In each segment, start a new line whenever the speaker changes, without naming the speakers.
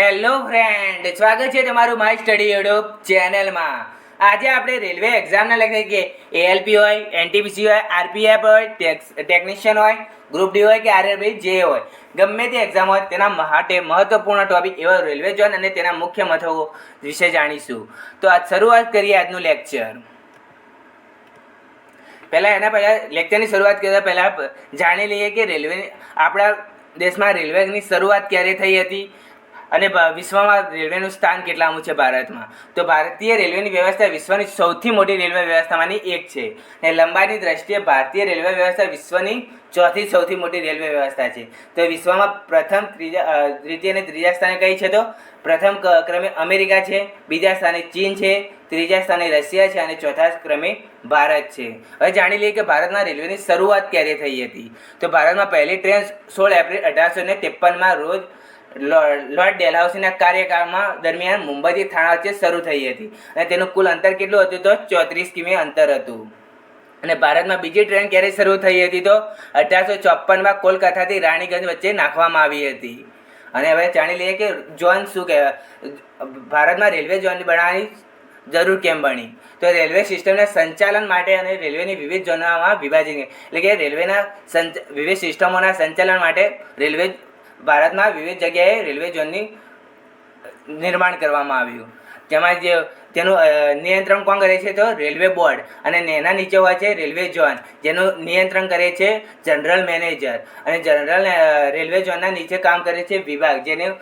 Hello friend સ્વાગત છે તમારું માય સ્ટડી યુટ્યુબ ચેનલમાં આજે આપણે રેલવે એક્ઝામના લખે કે એએલપી હોય એનટીપીસી હોય આરપીએફ હોય ટેકનિશિયન હોય ગ્રુપ ડી હોય કે આરઆરબી જે હોય. ગમે તે એક્ઝામ હોય, તેના માટે મહત્વપૂર્ણ ટોપિક એવા રેલવે ઝોન અને તેના મુખ્ય મથકો વિશે જાણીશું. તો આજ શરૂઆત કરીએ આજનું લેક્ચર પહેલાં એના પહેલાં લેક્ચરની શરૂઆત કરતા પહેલાં જાણી લઈએ કે રેલવે આપણા દેશમાં રેલવેની શરૂઆત ક્યારે થઈ હતી? અને વિશ્વમાં રેલવેનું સ્થાન કેટલામું છે ભારતમાં? તો ભારતીય રેલવેની વ્યવસ્થા વિશ્વની સૌથી મોટી રેલવે વ્યવસ્થામાંની એક છે. અને લંબાઈની દ્રષ્ટિએ ભારતીય રેલવે વ્યવસ્થા વિશ્વની ચોથી સૌથી મોટી રેલવે વ્યવસ્થા છે. તો વિશ્વમાં પ્રથમ ત્રીજા દ્વિતીય અને ત્રીજા સ્થાને કઈ છે તો? પ્રથમ ક્રમે અમેરિકા છે, બીજા સ્થાને ચીન છે, ત્રીજા સ્થાને રશિયા છે અને ચોથા ક્રમે ભારત છે. હવે જાણી લઈએ કે ભારતમાં રેલવેની શરૂઆત ક્યારે થઈ હતી? તો ભારતમાં પહેલી ટ્રેન સોળ એપ્રિલ અઢારસો ને ત્રેપનમાં રોજ લોર્ડ ડેલહાઉસીના કાર્યકાળમાં દરમિયાન મુંબઈથી થાણા વચ્ચે શરૂ થઈ હતી અને તેનું કુલ અંતર કેટલું હતું તો ચોત્રીસ કિમી અંતર હતું. અને ભારતમાં બીજી ટ્રેન ક્યારે શરૂ થઈ હતી તો અઢારસો ચોપનમાં કોલકાતાથી રાણીગંજ વચ્ચે નાખવામાં આવી હતી. અને હવે જાણી લઈએ કે ઝોન શું કહેવાય? ભારતમાં રેલવે ઝોન બનાવવાની જરૂર કેમ બની? તો રેલવે સિસ્ટમના સંચાલન માટે અને રેલવેની વિવિધ ઝોનમાં વિભાજન એટલે કે રેલવેના વિવિધ સિસ્ટમોના સંચાલન માટે રેલવે ભારતમાં વિવિધ જગ્યાએ રેલવે ઝોનની નિર્માણ કરવામાં આવ્યું. જેમાં જે તેનું નિયંત્રણ કોણ કરે છે તો રેલવે બોર્ડ અને એના નીચે હોય છે રેલવે ઝોન. જેનું નિયંત્રણ કરે છે જનરલ મેનેજર અને જનરલ રેલવે ઝોનના નીચે કામ કરે છે વિભાગ. જેનું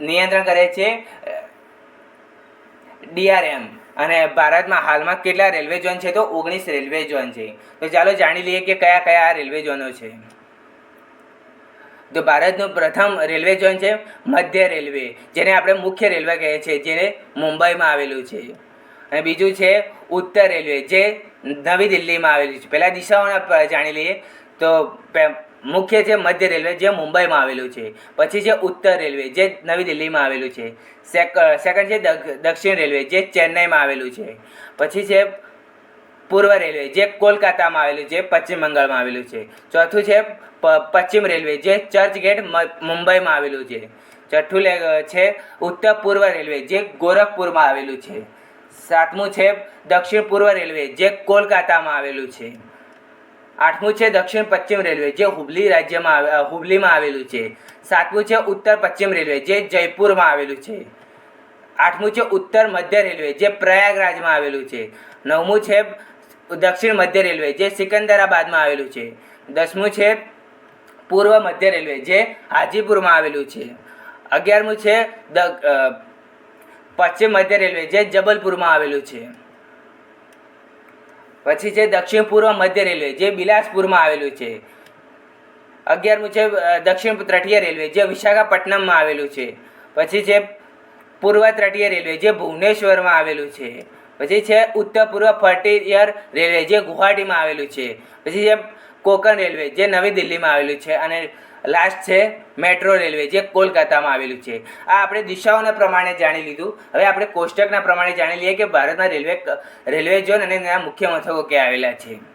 નિયંત્રણ કરે છે ડીઆરએમ. અને ભારતમાં હાલમાં કેટલા રેલવે ઝોન છે તો ઓગણીસ રેલવે ઝોન છે. તો ચાલો જાણી લઈએ કે કયા કયા રેલવે ઝોનો છે. તો ભારતનું પ્રથમ રેલવે ઝોન છે મધ્ય રેલવે, જેને આપણે મુખ્ય રેલવે કહીએ છીએ, જેને મુંબઈમાં આવેલું છે. અને બીજું છે ઉત્તર રેલવે, જે નવી દિલ્હીમાં આવેલું છે. પહેલાં દિશાઓને જાણી લઈએ. તો મુખ્ય છે મધ્ય રેલવે, જે મુંબઈમાં આવેલું છે. પછી છે ઉત્તર રેલવે, જે નવી દિલ્હીમાં આવેલું છે. સેકન્ડ છે દક્ષિણ રેલવે, જે ચેન્નઈમાં આવેલું છે. પછી છે પૂર્વ રેલવે, જે કોલકાતામાં આવેલું છે, પશ્ચિમ બંગાળમાં આવેલું છે. ચોથું છે પશ્ચિમ રેલવે, જે ચર્ચગેટ મ- મુંબઈમાં આવેલું છે. છઠ્ઠું છે ઉત્તર પૂર્વ રેલવે, જે ગોરખપુરમાં આવેલું છે. સાતમું છે દક્ષિણ પૂર્વ રેલવે, જે કોલકાતામાં આવેલું છે. આઠમું છે દક્ષિણ પશ્ચિમ રેલવે, જે હુબલી રાજ્યમાં હુબલીમાં આવેલું છે. સાતમું છે ઉત્તર પશ્ચિમ રેલવે, જે જયપુરમાં આવેલું છે. આઠમું છે ઉત્તર મધ્ય રેલવે, જે પ્રયાગરાજમાં આવેલું છે. નવમું છે દક્ષિણ મધ્ય રેલવે, જે સિકંદરાબાદમાં આવેલું છે. દસમું છે પૂર્વ મધ્ય રેલવે, જે હાજીપુરમાં આવેલું છે. અગિયારમું છે પશ્ચિમ મધ્ય રેલવે, જે જબલપુરમાં આવેલું છે. પછી છે દક્ષિણ પૂર્વ મધ્ય રેલવે, જે બિલાસપુરમાં આવેલું છે. અગિયારમું છે દક્ષિણ તટીય રેલવે, જે વિશાખાપટ્ટનમમાં આવેલું છે. પછી છે પૂર્વ તટીય રેલવે, જે ભુવનેશ્વરમાં આવેલું છે. પછી છે ઉત્તર પૂર્વ ફર્ટિયર રેલવે, જે ગુવાહાટીમાં આવેલું છે. પછી છે કોકણ રેલવે, જે નવી દિલ્હીમાં આવેલું છે. અને લાસ્ટ છે મેટ્રો રેલવે, જે કોલકાતામાં આવેલું છે. આ આપણે દિશાઓના પ્રમાણે જાણી લીધું. હવે આપણે કોષ્ટકના પ્રમાણે જાણી લઈએ કે ભારતના રેલવે રેલવે ઝોન અને તેના મુખ્ય મથકો ક્યાં આવેલા છે.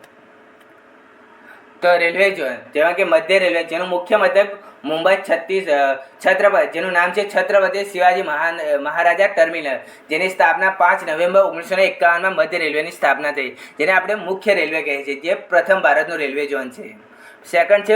તો રેલવે ઝોન જેમાં કે મધ્ય રેલવે, જેનું મુખ્ય મથક મુંબઈ, છત્તીસ છત્રપતિ, જેનું નામ છે છત્રપતિ શિવાજી મહાન મહારાજા ટર્મિનલ, જેની સ્થાપના પાંચ નવેમ્બર ઓગણીસો ને એકાવનમાં મધ્ય રેલવેની સ્થાપના થઈ, જેને આપણે મુખ્ય રેલવે કહીએ છીએ, જે પ્રથમ ભારતનું રેલવે ઝોન છે. સેકન્ડ છે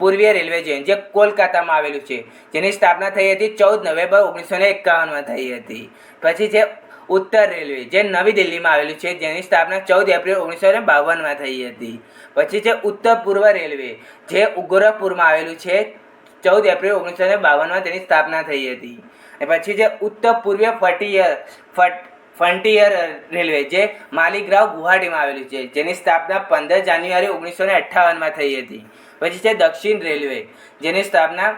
પૂર્વીય રેલવે ઝોન, જે કોલકાતામાં આવેલું છે, જેની સ્થાપના થઈ હતી ચૌદ નવેમ્બર ઓગણીસો ને એકાવનમાં થઈ હતી. પછી છે ઉત્તર રેલવે, જે નવી દિલ્હીમાં આવેલું છે, જેની સ્થાપના ચૌદ એપ્રિલ ઓગણીસો ને બાવનમાં થઈ હતી. પછી છે ઉત્તર પૂર્વ રેલવે, જે ગોરખપુરમાં આવેલું છે, ચૌદ એપ્રિલ ઓગણીસો ને બાવનમાં તેની સ્થાપના થઈ હતી. અને પછી છે ઉત્તર પૂર્વીય ફટિયર, ફટ ફ્રન્ટિયર રેલવે, જે માલિગ્રાવ ગુવાહાટીમાં આવેલું છે, જેની સ્થાપના પંદર જાન્યુઆરી ઓગણીસો ને અઠ્ઠાવનમાં થઈ હતી. પછી છે દક્ષિણ રેલવે, જેની સ્થાપના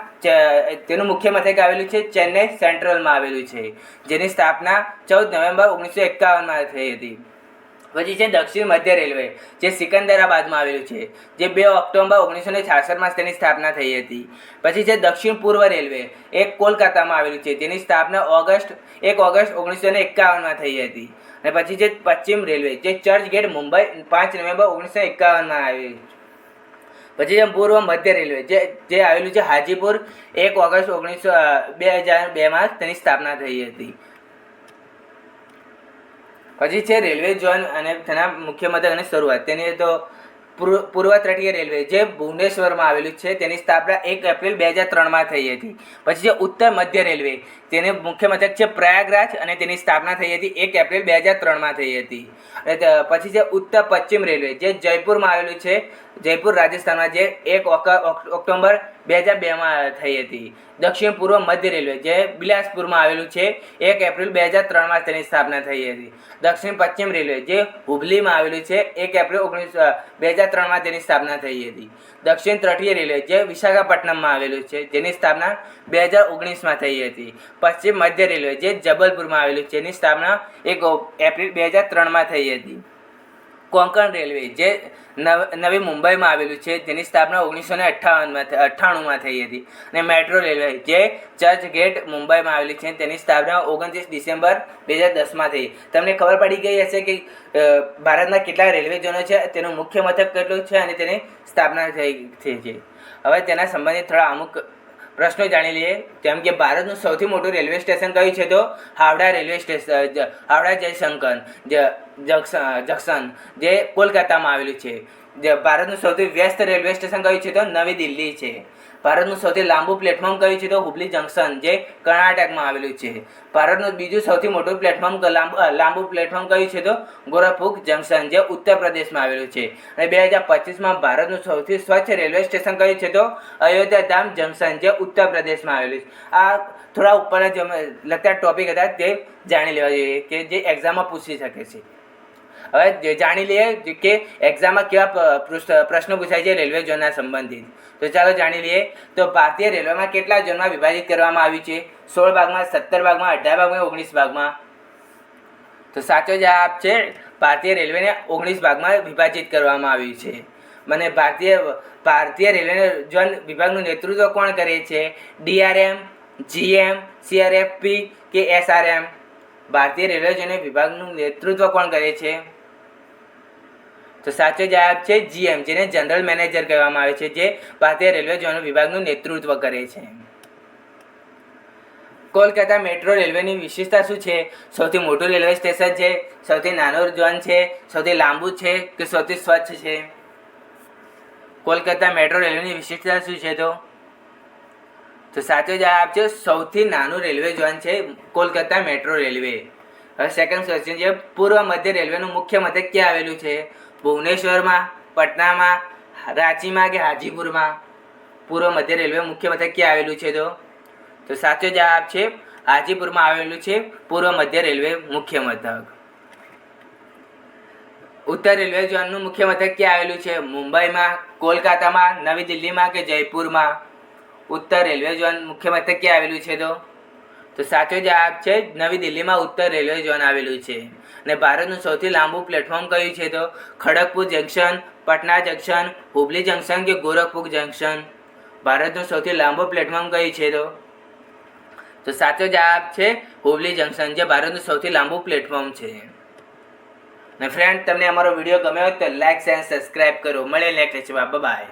તેનું મુખ્ય મથક આવેલું છે ચેન્નઈ સેન્ટ્રલમાં આવેલું છે, જેની સ્થાપના ચૌદ નવેમ્બર ઓગણીસો એકાવનમાં થઈ હતી. પછી છે દક્ષિણ મધ્ય રેલવે, જે સિકંદરાબાદમાં આવેલું છે, જે બે ઓક્ટોબર ઓગણીસો ને છાસઠમાં તેની સ્થાપના થઈ હતી. પછી છે દક્ષિણ પૂર્વ રેલવે એ કોલકાતામાં આવેલું છે, જેની સ્થાપના ઓગસ્ટ, એક ઓગસ્ટ ઓગણીસો ને એકાવનમાં થઈ હતી. અને પછી છે પશ્ચિમ રેલવે, જે ચર્ચ ગેટ મુંબઈ, પાંચ નવેમ્બર ઓગણીસો એકાવનમાં આવેલું પછી જેમ પૂર્વ મધ્ય રેલવે, જે જે આવેલું છે હાજીપુર, એક ઓગસ્ટ ઓગણીસો બે હજાર બેમાં તેની સ્થાપના થઈ હતી. પછી છે રેલવે ઝોન અને તેના મુખ્ય મથક અને શરૂઆત. તેની તો પૂર્વ તટીય રેલવે જે ભુવનેશ્વરમાં આવેલું છે, તેની સ્થાપના એક એપ્રિલ બે હજાર ત્રણમાં થઈ હતી. પછી છે ઉત્તર મધ્ય રેલવે તેને મુખ્ય મથક છે પ્રયાગરાજ અને તેની સ્થાપના થઈ હતી એક એપ્રિલ બે હજાર ત્રણમાં થઈ હતી. પછી છે ઉત્તર પશ્ચિમ રેલવે, જે જયપુરમાં આવેલું છે, જયપુર રાજસ્થાનમાં જે એક ઓક- ઓક- ઓક્ટોબર બે હજાર બેમાં થઈ હતી. દક્ષિણ પૂર્વ મધ્ય રેલવે, જે બિલાસપુરમાં આવેલું છે, એક એપ્રિલ બે હજાર ત્રણમાં તેની સ્થાપના થઈ હતી. દક્ષિણ પશ્ચિમ રેલવે, જે હુબલીમાં આવેલું છે, એક એપ્રિલ ઓગણીસ બે હજાર ત્રણમાં તેની સ્થાપના થઈ હતી. દક્ષિણ તટીય રેલવે, જે વિશાખાપટ્ટનમમાં આવેલું છે, જેની સ્થાપના બે હજાર ઓગણીસમાં થઈ હતી. પશ્ચિમ મધ્ય રેલવે, જે જબલપુરમાં આવેલું છે, જેની સ્થાપના એક એપ્રિલ બે હજાર ત્રણમાં થઈ હતી. કોંકણ રેલવે, જે નવ મુંબઈમાં આવેલું છે તેની સ્થાપના ઓગણીસો ને અઠ્ઠાવનમાં અઠ્ઠાણુંમાં થઈ હતી. અને મેટ્રો રેલવે, જે ચર્ચ ગેટ મુંબઈમાં આવેલી છે, તેની સ્થાપના ઓગણત્રીસ ડિસેમ્બર બે હજાર દસમાં થઈ. તમને ખબર પડી ગઈ હશે કે ભારતના કેટલા રેલવે ઝોનો છે, તેનું મુખ્ય મથક કેટલું છે, અને તેની સ્થાપના થઈ થઈ છે. હવે તેના સંબંધિત થોડા અમુક પ્રશ્નો જાણી લઈએ. જેમ કે ભારતનું સૌથી મોટું રેલવે સ્ટેશન કયું છે તો? હાવડા રેલવે સ્ટેશન હાવડા જયશંકર જંક્શન, જે કોલકાતામાં આવેલું છે. જે ભારતનું સૌથી વ્યસ્ત રેલવે સ્ટેશન કયું છે તો? નવી દિલ્હી છે. ભારતનું સૌથી લાંબુ પ્લેટફોર્મ કયું છે તો હુબલી જંક્શન જે કર્ણાટકમાં આવેલું છે. ભારતનું બીજું સૌથી મોટું પ્લેટફોર્મ લાંબુ પ્લેટફોર્મ કયું છે તો ગોરખપુર જંક્શન જે ઉત્તર પ્રદેશમાં આવેલું છે. અને બે હજાર પચીસમાં ભારતનું સૌથી સ્વચ્છ રેલવે સ્ટેશન કયું છે તો અયોધ્યા ધામ જંક્શન જે ઉત્તર પ્રદેશમાં આવેલું છે. આ થોડા ઉપરના લગતા ટોપિક હતા તે જાણી લેવા જોઈએ કે જે એક્ઝામમાં પૂછી શકે છે. હવે જાણી લઈએ કે એક્ઝામમાં કેવા પ્રશ્નો પૂછાય છે રેલવે ઝોનના સંબંધિત. તો ચાલો જાણી લઈએ. તો ભારતીય રેલવેમાં કેટલા ઝોનમાં વિભાજિત કરવામાં આવ્યું છે? સોળ ભાગમાં, સત્તર ભાગમાં, અઢાર ભાગમાં, ઓગણીસ ભાગમાં. તો સાચો જવાબ છે ભારતીય રેલવેને ઓગણીસ ભાગમાં વિભાજિત કરવામાં આવ્યું છે. મને ભારતીય ભારતીય રેલવે ઝોન વિભાગનું નેતૃત્વ કોણ કરે છે? ડીઆરએમ, જીએમ, સીઆરએફપી કે એસઆરએમ? ભારતીય રેલવે ઝોન વિભાગનું નેતૃત્વ કોણ કરે છે? તો સાચો જવાબ છે જીએમ, જેને જનરલ મેનેજર કહેવામાં આવે છે, જે ભારતીય રેલવે ઝોન વિભાગનું નેતૃત્વ કરે છે. કોલકાતા મેટ્રો રેલવેની વિશેષતા શું છે? સૌથી મોટું રેલવે સ્ટેશન છે, સૌથી નાનો ઝોન છે, સૌથી લાંબુ છે કે સૌથી સ્વચ્છ છે? કોલકાતા મેટ્રો રેલવેની વિશેષતા શું છે તો? તો સાચો જવાબ છે સૌથી નાનું રેલવે ઝોન છે કોલકાતા મેટ્રો રેલવે. હવે સેકન્ડ ક્વેશ્ચન છે, પૂર્વ મધ્ય રેલવેનું મુખ્ય મથક ક્યાં આવેલું છે? ભુવનેશ્વરમાં, પટનામાં, રાંચીમાં કે હાજીપુરમાં? પૂર્વ મધ્ય રેલવે મુખ્ય મથક ક્યાં આવેલું છે તો? તો સાચો જવાબ છે હાજીપુરમાં આવેલું છે પૂર્વ મધ્ય રેલવે મુખ્ય મથક. ઉત્તર રેલવે ઝોનનું મુખ્ય મથક ક્યાં આવેલું છે? મુંબઈમાં, કોલકાતામાં, નવી દિલ્હીમાં કે જયપુરમાં? ઉત્તર રેલવે ઝોન મુખ્ય મથક ક્યાં આવેલું છે તો? તો સાચો જવાબ છે નવી દિલ્હીમાં ઉત્તર રેલવે ઝોન આવેલું છે. અને ભારતનું સૌથી લાંબુ પ્લેટફોર્મ કયું છે તો Kharagpur junction Patna junction Hubli junction કે ગોરખપુર જંકશન ભારતનું સૌથી લાંબુ પ્લેટફોર્મ કયું છે તો? તો સાચો જવાબ છે હુબલી જંકશન જે ભારતનું સૌથી લાંબુ પ્લેટફોર્મ છે. ને ફ્રેન્ડ તમને અમારો વીડિયો ગમ્યો હોય તો લાઈક એન્ડ સબસ્ક્રાઈબ કરો. મળે નેક્સ્ટ બાય બાય